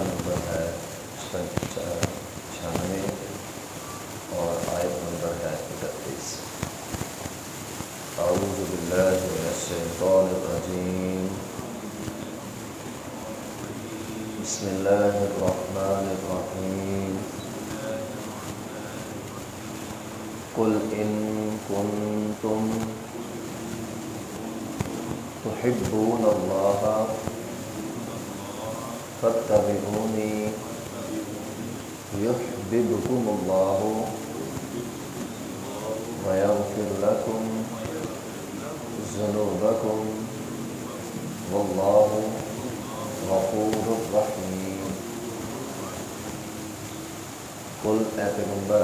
کا نمبر ہے چھیانوے اور آیت نمبر ہے اکتیس۔ اعوذ باللہ من الشیطان الرجیم۔ بسم اللہ الرحمن الرحیم۔ قل ان کنتم تحبون اللہ فاتبعونی يحببكم الله ويغفر لكم ذنوبكم والله غفور رحيم. قل اے پیغمبر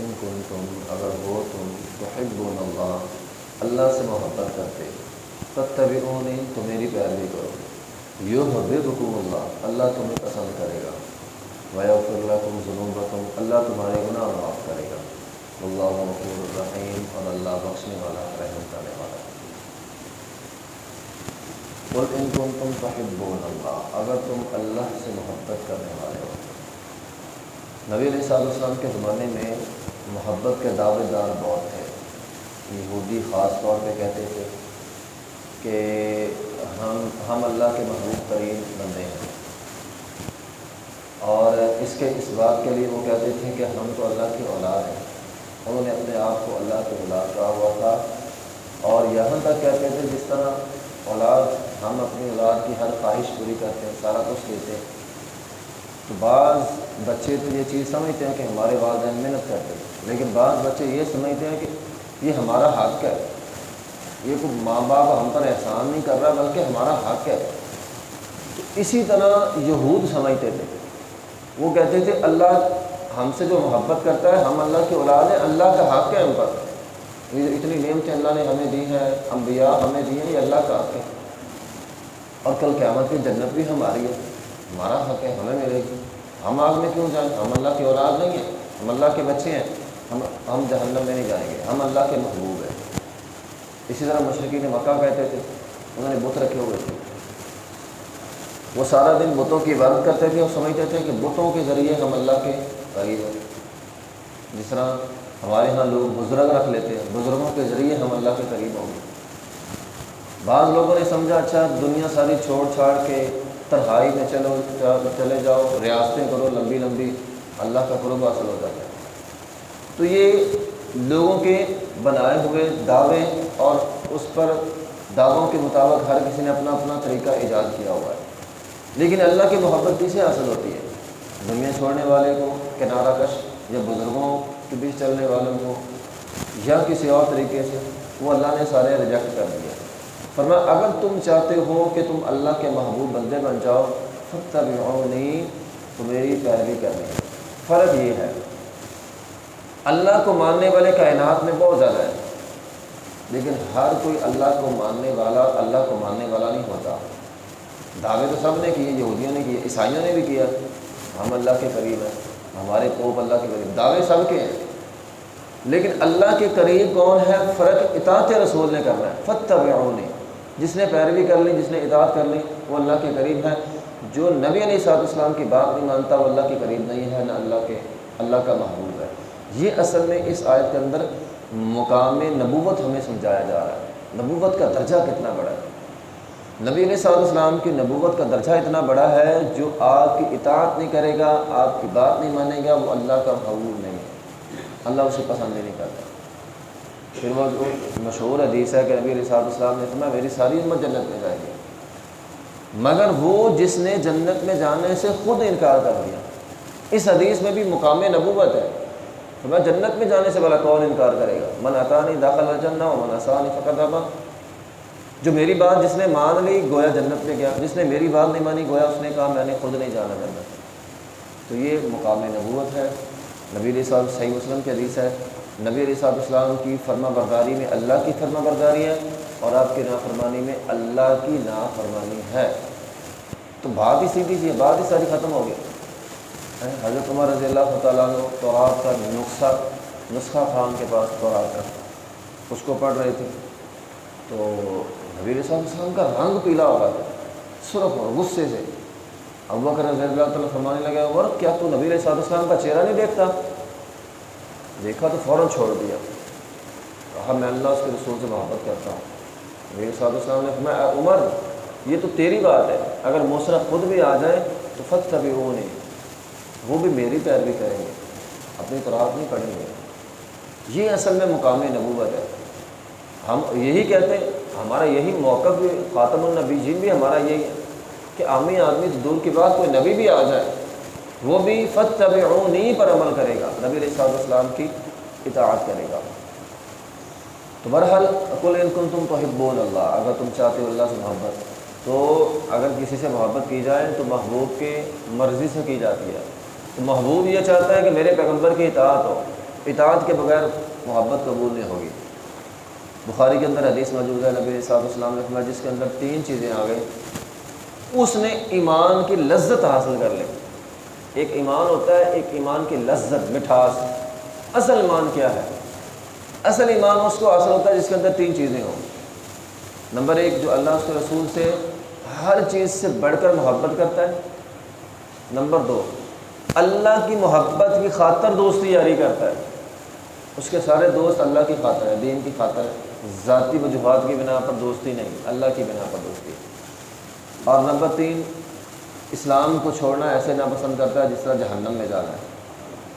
إن کنتم اگر ہو تم تحبون اللہ اللہ سے محبت کرتے فتبعونی تو میری پیروی کرو. یحببکم اللہ اللہ تمہیں پسند کرے گا۔ ویغفر لکم ذنوبکم اللہ تمہارے گناہ معاف کرے گا۔ اللہ غفور الرحیم اور اللہ بخشنے والا، رحم کرنے والا۔ قل ان کنتم تحبون اللہ اگر تم اللہ سے محبت کرنے والے ہو۔ نبی علیہ صاحب السلام کے زمانے میں محبت کے دعوے دار بہت تھے۔ یہودی خاص طور پہ کہتے تھے کہ ہم ہم اللہ کے محبوب ترین بندے ہیں۔ اور اس کے اس بات کے لیے وہ کہتے تھے کہ ہم تو اللہ کی اولاد ہیں۔ انہوں نے اپنے آپ کو اللہ کی اولاد کہا ہوا تھا۔ اور یہاں تک کہتے تھے جس طرح اولاد، ہم اپنی اولاد کی ہر خواہش پوری کرتے ہیں، سارا کچھ لیتے ہیں۔ تو بعض بچے تو یہ چیز سمجھتے ہیں کہ ہمارے والدین محنت کرتے ہیں، لیکن بعض بچے یہ سمجھتے ہیں کہ یہ ہمارا حق ہے۔ یہ کوئی ماں باپ ہم پر احسان نہیں کر رہا بلکہ ہمارا حق ہے۔ تو اسی طرح یہود سمجھتے تھے۔ وہ کہتے تھے، اللہ ہم سے جو محبت کرتا ہے، ہم اللہ کی اولاد ہیں، اللہ کا حق ہے ہم پر۔ یہ اتنی نعمتیں اللہ نے ہمیں دی ہیں، انبیاء ہمیں دی ہیں، یہ اللہ کا حق ہے۔ اور کل قیامت کی جنت بھی ہماری ہے۔ ہمارا حق ہے، ہمیں ملے گی۔ ہم آگ میں کیوں جائیں ہم اللہ کی اولاد نہیں ہیں، ہم اللہ کے بچے ہیں۔ ہم ہم جہنم میں نہیں جائیں گے۔ ہم اللہ کے محبوب اسی طرح مشرقی نے مکہ کہتے تھے، انہوں نے بت رکھے ہوئے تھے۔ وہ سارا دن بتوں کی عبادت کرتے تھے اور سمجھتے تھے کہ بتوں کے ذریعے ہم اللہ کے قریب ہیں۔ جس طرح ہمارے ہاں لوگ بزرگ رکھ لیتے ہیں، بزرگوں کے ذریعے ہم اللہ کے قریب ہوں گے۔ بعض لوگوں نے سمجھا اچھا دنیا ساری چھوڑ چھاڑ کے تنہائی میں چلو، چلے جاؤ، ریاستیں کرو، لمبی لمبی اللہ کا قرب حاصل ہو جاتا ہے۔ تو یہ لوگوں کے بنائے ہوئے دعوے اور اس پر دعووں کے مطابق ہر کسی نے اپنا اپنا طریقہ ایجاد کیا ہوا ہے۔ لیکن اللہ کی محبت کیسے حاصل ہوتی ہے؟ دنیا چھوڑنے والے کو، کنارہ کش یا بزرگوں کے بیچ چلنے والوں کو یا کسی اور طریقے سے، وہ اللہ نے سارے ریجیکٹ کر دیا فرما اگر تم چاہتے ہو کہ تم اللہ کے محبوب بندے بن جاؤ سب تب نہیں تو میری پیروی کرنی ہے۔ فرق یہ ہے اللہ کو ماننے والے کائنات میں بہت زیادہ ہے لیکن ہر کوئی اللہ کو ماننے والا اللہ کو ماننے والا نہیں ہوتا۔ دعوے تو سب نے کیے، یہودیوں نے کیے، عیسائیوں نے بھی کیا۔ ہم اللہ کے قریب ہیں، ہمارے پوپ اللہ کے قریب۔ دعوے سب کے ہیں۔ لیکن اللہ کے قریب کون ہے؟ فرق اطاعت رسول نے کرنا ہے۔ فتح نے جس نے پیروی کر لی، جس نے اطاعت کر لی، وہ اللہ کے قریب ہے جو نبی علیہ صاحب اسلام کی بات نہیں مانتا، وہ اللہ کے قریب نہیں ہے، نہ اللہ کے، اللہ کا محبوب ہے۔ یہ اصل میں اس آیت کے اندر مقام نبوت ہمیں سمجھایا جا رہا ہے۔ نبوت کا درجہ کتنا بڑا ہے؟ نبی علیہ صاحب السلام کی نبوت کا درجہ اتنا بڑا ہے جو آپ کی اطاعت نہیں کرے گا، آپ کی بات نہیں مانے گا، وہ اللہ کا محبوب نہیں ہے۔ اللہ اسے پسند نہیں کرتا۔ پھر وہ جو مشہور حدیث ہے کہ نبی علیہ صاحب السلام نے فرمایا، میری ساری امت جنت میں جائے گی۔ مگر وہ جس نے جنت میں جانے سے خود انکار کر دیا۔ اس حدیث میں بھی مقام نبوت ہے۔ فرمایا جنت میں جانے سے بلا کون انکار کرے گا؟ من اطانی داخل الجنہ و من آسانی فقط ابا جو میری بات جس نے مان لی، گویا جنت میں گیا۔ جس نے میری بات نہیں مانی، گویا اس نے کہا، میں نے خود نہیں جانا جنت تو یہ مقام نبوت ہے۔ نبی علیہ صاحب صحیح وسلم کی حدیث ہے۔ نبی علیہ صاحب اسلام کی فرما برداری میں اللہ کی فرما برداری ہے اور آپ کی نافرمانی میں اللہ کی نافرمانی ہے۔ تو بات ہی سیدھی سی بات ہی ساری ختم ہو گئی۔ حضرت عمر رضی اللہ تعالیٰ عنہ تورات کا نسخہ نسخہ خان کے پاس تورات کا اس کو پڑھ رہے تھے۔ تو نبی علیہ السلام کا رنگ پیلا ہو رہا تھا سرخ اور غصے سے ابو بکر رضی اللہ تعالیٰ فرمانے لگے عمر کیا تو نبی علیہ السلام کا چہرہ نہیں دیکھتا؟ دیکھا تو فوراً چھوڑ دیا۔ کہا، میں اللہ اس کے رسول سے محبت کرتا ہوں۔ نبی علیہ السلام نے فرمایا، عمر، یہ تو تیری بات ہے۔ اگر موسرا خود بھی آ جائے تو فت کبھی وہ نہیں وہ بھی میری پیروی کریں گے، اپنی طرح نہیں پڑھیں گے۔ یہ اصل میں مقامی نبوت ہے۔ ہم یہی کہتے ہیں، ہمارا یہی موقع بھی، خاتم النبی جین بھی ہمارا یہی ہے کہ عامی آدمی دور کی بات کوئی نبی بھی آ جائے، وہ بھی فت طب پر عمل کرے گا۔ نبی علیہ صاحب السلام کی اطاعت کرے گا۔ تو برحال کل کن تم تو حبون اللہ، اگر تم چاہتے ہو اللہ سے محبت، تو اگر کسی سے محبت کی جائے تو محبوب کی مرضی سے کی جاتی ہے۔ تو محبوب یہ چاہتا ہے کہ میرے پیغمبر کی اطاعت ہو، اطاعت کے بغیر محبت قبول نہیں ہوگی۔ بخاری کے اندر حدیث موجود ہے، نبی صاحب السلام نے جس کے اندر تین چیزیں آ گئی اس نے ایمان کی لذت حاصل کر لی۔ ایک ایمان ہوتا ہے، ایک ایمان کی لذت، مٹھاس۔ اصل ایمان کیا ہے؟ اصل ایمان اس کو حاصل ہوتا ہے جس کے اندر تین چیزیں ہوں۔ نمبر ایک، جو اللہ اس کے رسول سے ہر چیز سے بڑھ کر محبت کرتا ہے۔ نمبر دو اللہ کی محبت کی خاطر دوستی یاری کرتا ہے۔ اس کے سارے دوست اللہ کی خاطر ہے دین کی خاطر ہے ذاتی وجوہات کی بنا پر دوستی نہیں، اللہ کی بنا پر دوستی۔ اور نمبر تین، اسلام کو چھوڑنا ایسے ناپسند کرتا ہے جس طرح جہنم میں جانا ہے۔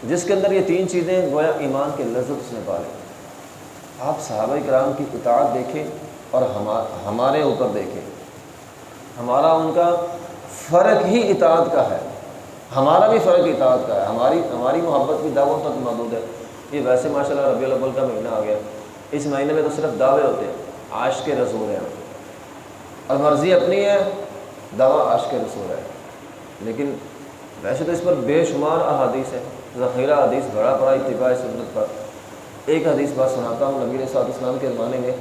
جس کے اندر یہ تین چیزیں گویا ایمان کے لذت اس نے پالے آپ صحابہ کرام کی اطاعت دیکھیں اور ہمارے اوپر دیکھیں۔ ہمارا ان کا فرق ہی اطاعت کا ہے۔ ہمارا بھی فرق اطاعت کا ہے، ہماری ہماری محبت کی دعوت تک محدود ہے۔ یہ ویسے ماشاء اللہ ربیع الاول کا مہینہ آ گیا۔ اس مہینے میں تو صرف دعوے ہوتے ہیں عاش کے رسول ہیں۔ اور مرضی اپنی ہے، دعویٰ عاش کے رسول ہے لیکن ویسے تو اس پر بے شمار احادیث ہے ذخیرہ حدیث، بڑا پڑا اتباع سنت پر۔ ایک حدیث بات سناتا ہوں، نبی صاحب اسلام کے زمانے میں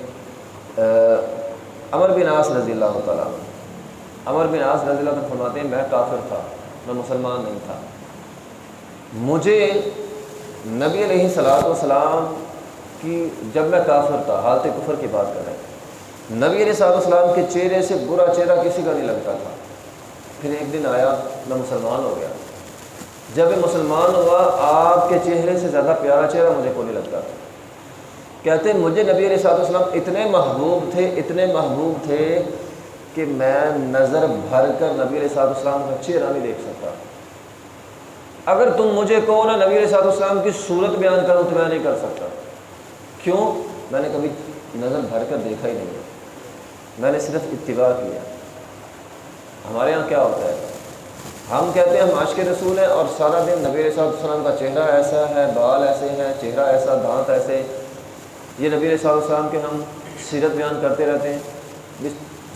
امر بن آس رضی اللہ تعالیٰ امر بن آس رضی اللہ فرماتے ہیں، میں کافر تھا۔ میں مسلمان نہیں تھا۔ مجھے نبی علیہ صلاحت والسلام کی جب میں کافر تھا، حالت کفر کی بات کر رہے ہیں نبی علیہ صاحب السلام کے چہرے سے برا چہرہ کسی کا نہیں لگتا تھا۔ پھر ایک دن آیا، میں مسلمان ہو گیا۔ جب مسلمان ہوا، آپ کے چہرے سے زیادہ پیارا چہرہ مجھے کو نہیں لگتا تھا۔ کہتے ہیں، مجھے نبی علیہ صاحب السلام اتنے محبوب تھے، اتنے محبوب تھے کہ میں نظر بھر کر نبی علیہ صاحب السلام کا چہرہ نہیں دیکھ سکتا۔ اگر تم مجھے کہو نا نبی علیہ صاحب السلام کی صورت بیان کرو تو میں نہیں کر سکتا۔ کیوں؟ میں نے کبھی نظر بھر کر دیکھا ہی نہیں میں نے صرف اتباع کیا۔ ہمارے یہاں کیا ہوتا ہے؟ ہم کہتے ہیں ہم عاشق رسول ہیں اور سارا دن نبی علیہ صاحب السلام کا چہرہ ایسا ہے، بال ایسے ہیں، چہرہ ایسا، دانت ایسے۔ یہ نبی علیہ صاحب السلام کے ہم سیرت بیان کرتے رہتے ہیں۔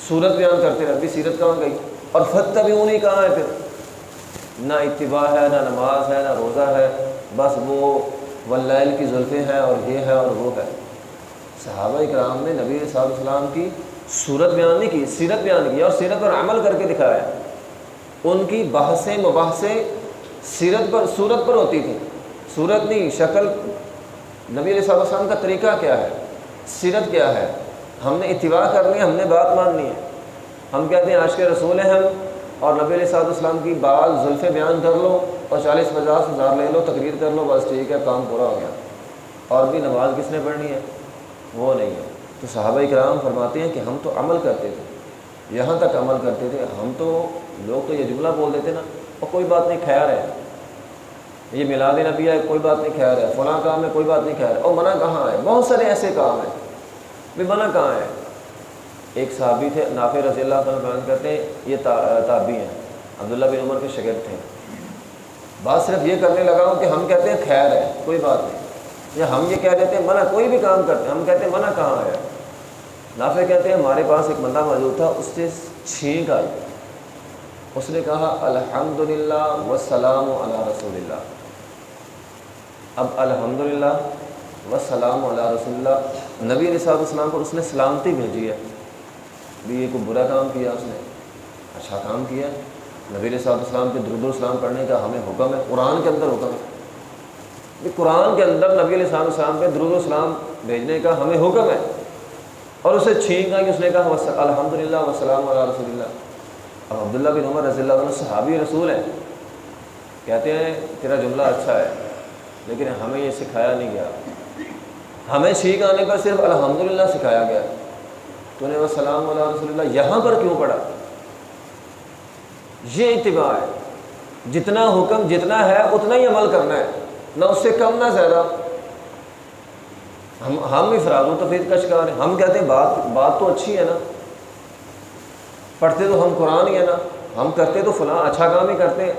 صورت بیان کرتے رہتے سیرت کہاں گئی؟ اور فتح بھی انہیں کہاں ہے پھر۔ نہ اتباع ہے، نہ نماز ہے، نہ روزہ ہے، بس وہ ولیل کی زلفیں ہیں اور یہ ہے اور وہ ہے۔ صحابہ اکرام نے نبی صاحب السلام کی صورت بیان نہیں کی، سیرت بیان کی اور سیرت پر عمل کر کے دکھایا۔ ان کی بحثیں مباحثیں سیرت پر صورت پر ہوتی تھیں۔ صورت نہیں، شکل نبی علیہ صاحب السلام کا طریقہ کیا ہے؟ سیرت کیا ہے؟ ہم نے اتباع کرنی ہے، ہم نے بات ماننی ہے۔ ہم کہتے ہیں، آج کے رسول ہیں ہم، اور نبی علیہ صاحب السلام کی بعض زلفیں بیان کر لو اور چالیس پچاس ہزار لے لو، تقریر کر لو، بس ٹھیک ہے، کام پورا ہو گیا۔ اور بھی نماز کس نے پڑھنی ہے؟ وہ نہیں ہے۔ تو صحابہ کرام فرماتے ہیں کہ ہم تو عمل کرتے تھے۔ یہاں تک عمل کرتے تھے۔ ہم تو لوگ تو یہ جملہ بول دیتے نا، اور کوئی بات نہیں، خیر ہے۔ یہ میلاد نبی ہے، کوئی بات نہیں، خیر ہے۔ فلاں کام ہے، کوئی بات نہیں، خیر ہے۔ اور منع کہاں ہے؟ بہت سارے ایسے کام ہیں۔ بھی منع کہاں ہے؟ ایک صحابی تھے، نافع رضی اللہ تعالیٰ بیان کرتے ہیں، یہ تابی ہیں۔ عبداللہ بن عمر کے شگرد تھے۔ بات صرف یہ کرنے لگا ہوں کہ ہم کہتے ہیں خیر ہے، کوئی بات نہیں۔ یا ہم یہ کہہ دیتے ہیں، منع کوئی بھی کام کرتے ہیں، ہم کہتے ہیں منع کہاں ہے؟ نافع کہتے ہیں، ہمارے پاس ایک بندہ موجود تھا، اس سے چھینک آئی۔ اس نے کہا الحمد للہ وسلام علیہ رسول اللہ۔ اب الحمد للہ وسلام علیہ رسول اللہ۔ نبی علیہ صاحب السلام پر اس نے سلامتی بھیجی ہے۔ بھی یہ کوئی برا کام کیا اس نے؟ اچھا کام کیا۔ نبی علیہ صاحب السلام کے درد السلام پڑھنے کا ہمیں حکم ہے، قرآن کے اندر حکم ہے۔ یہ قرآن کے اندر نبی علیہ صاحب السلام پہ درود السلام بھیجنے کا ہمیں حکم ہے۔ اور اسے چھین کہ اس نے کہا الحمد للہ وسلام علیہ رسول اللہ۔ اب عبداللہ بن عمر رضی اللہ عنہ صحابی رسول ہیں۔ کہتے ہیں، تیرا جملہ اچھا ہے، لیکن ہمیں یہ سکھایا نہیں گیا۔ ہمیں سیکھ آنے پر صرف الحمدللہ سکھایا گیا۔ تو نے وہ سلام علیہ رسول اللہ یہاں پر کیوں پڑھا؟ یہ اتباع ہے۔ جتنا حکم جتنا ہے، اتنا ہی عمل کرنا ہے۔ نہ اس سے کم نہ زیادہ۔ ہم ہم افراد و تفید کا شکار ہیں۔ ہم کہتے ہیں بات بات تو اچھی ہے نا۔ پڑھتے تو ہم قرآن ہی ہے نا۔ ہم کرتے تو فلاں اچھا کام ہی کرتے ہیں۔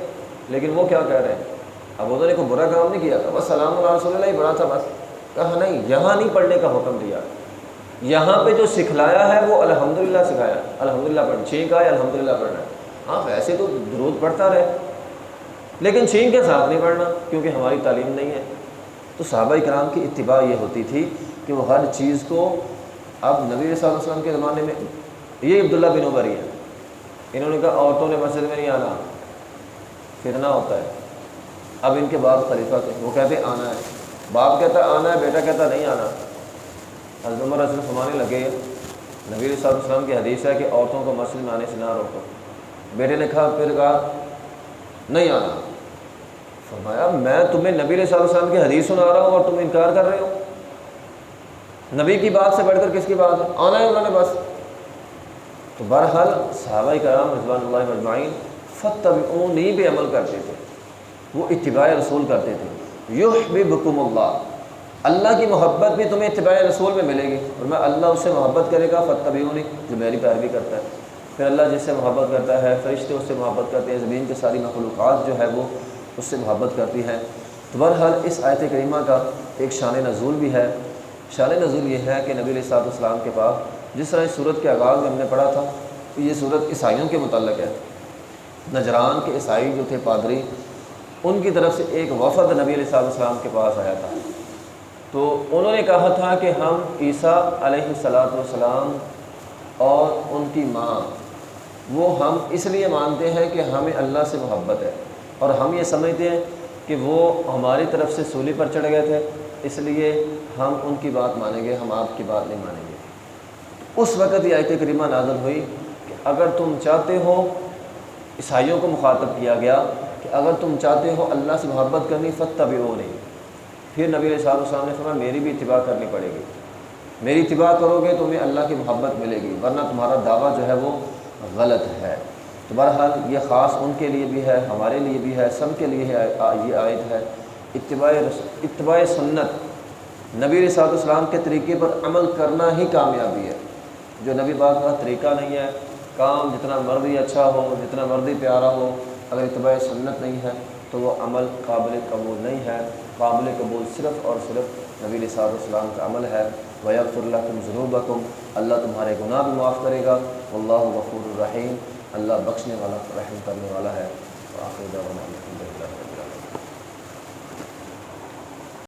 لیکن وہ کیا کہہ رہے ہیں؟ اب انہوں نے کوئی برا کام نہیں کیا تھا۔ بس سلام اللہ رسول اللہ ہی بڑا تھا بس۔ کہا، نہیں، یہاں نہیں پڑھنے کا حکم دیا۔ یہاں پہ جو سکھلایا ہے وہ الحمد للہ سکھایا الحمد للہ پڑھ چھینک آئے الحمد للہ پڑھنا ہے۔ ہاں ویسے تو درود پڑھتا رہے۔ لیکن چھینک کے ساتھ نہیں پڑھنا، کیونکہ ہماری تعلیم نہیں ہے۔ تو صحابہ کرام کی اتباع یہ ہوتی تھی کہ وہ ہر چیز کو اب نبی صلی اللہ علیہ وسلم کے زمانے میں، یہ عبداللہ بن عمری ہے انہوں نے کہا، عورتوں نے مسجد میں نہیں آنا۔ فتنہ ہوتا ہے۔ اب ان کے بعد خلیفہ تھے وہ کہتے آنا ہے۔ باپ کہتا آنا ہے، بیٹا کہتا نہیں آنا. حضرت عمر رسول فرمانے لگے، نبی علیہ وسلم کی حدیث ہے کہ عورتوں کو مسجد میں آنے سے نہ روکو۔ بیٹے نے کہا، پھر کہا، نہیں آنا. فرمایا، میں تمہیں نبی علیہ صلی وسلم کی حدیث سنا رہا ہوں اور تم انکار کر رہے ہو۔ نبی کی بات سے بڑھ کر کس کی بات ہے؟ آنا ہے انہوں نے بس۔ تو بہرحال صحابہ کرام رضوان اللہ مجمعین فتح نہیں بھی عمل کرتے تھے۔ وہ اتباع رسول کرتے تھے۔ یحببکم اللہ اللہ کی محبت بھی تمہیں اتباع رسول میں ملے گی اور میں اللہ اس سے محبت کرے گا فتح جو میری پیروی کرتا ہے۔ پھر اللہ جس سے محبت کرتا ہے، فرشتے اس سے محبت کرتے ہیں، زمین کے ساری مخلوقات جو ہے وہ اس سے محبت کرتی ہے تو بہرحال اس آیت کریمہ کا ایک شان نزول بھی ہے۔ شان نزول یہ ہے کہ نبی علیہ صاحب السلام کے پاس جس طرح اس صورت کے آغاز میں ہم نے پڑھا تھا کہ یہ صورت عیسائیوں کے متعلق ہے۔ نجران کے عیسائی جو تھے، پادری ان کی طرف سے ایک وفد نبی علیہ السلام کے پاس آیا تھا۔ تو انہوں نے کہا تھا کہ ہم عیسیٰ علیہ السلاۃ والسلام اور ان کی ماں، وہ ہم اس لیے مانتے ہیں کہ ہمیں اللہ سے محبت ہے اور ہم یہ سمجھتے ہیں کہ وہ ہماری طرف سے سولی پر چڑھ گئے تھے، اس لیے ہم ان کی بات مانیں گے، ہم آپ کی بات نہیں مانیں گے۔ اس وقت یہ آیت کریمہ نازل ہوئی کہ اگر تم چاہتے ہو، عیسائیوں کو مخاطب کیا گیا کہ اگر تم چاہتے ہو اللہ سے محبت کرنی فتح بھی وہ نہیں پھر نبی علیہ صاحب السلام نے فرمایا، میری بھی اتباع کرنی پڑے گی۔ میری اتباع کرو گے تمہیں اللہ کی محبت ملے گی، ورنہ تمہارا دعویٰ جو ہے وہ غلط ہے۔ تو بہرحال یہ خاص ان کے لیے بھی ہے، ہمارے لیے بھی ہے، سب کے لیے یہ عائد ہے۔ اتباع اتباع سنت۔ نبی علیہ صاحب السلام کے طریقے پر عمل کرنا ہی کامیابی ہے۔ جو نبی بات کا طریقہ نہیں ہے، کام جتنا مرضی اچھا ہو، جتنا مرضی پیارا ہو اگر اتباع سنت نہیں ہے تو وہ عمل قابل قبول نہیں ہے۔ قابل قبول صرف اور صرف نبی صاحب السلام کا عمل ہے۔ ویب اللہ تم ضرور اللہ تمہارے گناہ بھی معاف کرے گا۔ اللہ غفور الرحیم اللہ بخشنے والا رحم کرنے والا ہے۔ آخر